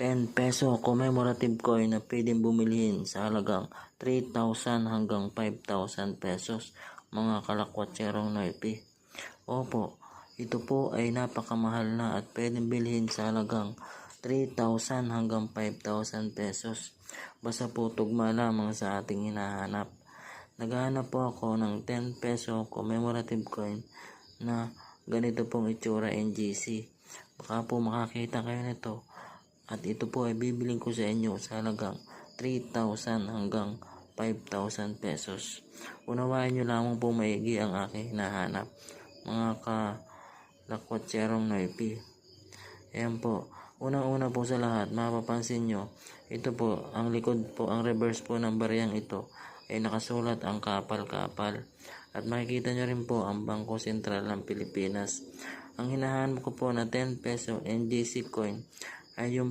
10 peso commemorative coin na pwedeng bumilhin sa halagang 3,000 hanggang 5,000 pesos mga kalakwatserong noipi. Opo, ito po ay napakamahal na at pwedeng bilhin sa halagang 3,000 hanggang 5,000 pesos. Basta po tugma lamang sa ating hinahanap. Naghahanap po ako ng 10 peso commemorative coin na ganito pong itsura NGC. Baka po makakita kayo nito at ito po ay bibiling ko sa inyo sa halagang 3,000 hanggang 5,000 pesos. Unawain nyo lamang po maigi ang aking hinahanap. Mga kalakwatsерong noipi. Ayan po. Unang-una po sa lahat, mapapansin nyo, ito po, ang likod po, ang reverse po ng bariyang ito ay nakasulat ang kapal-kapal. At makikita nyo rin po ang Bangko Sentral ng Pilipinas. Ang hinahanap ko po na 10 peso NGC coin ay yung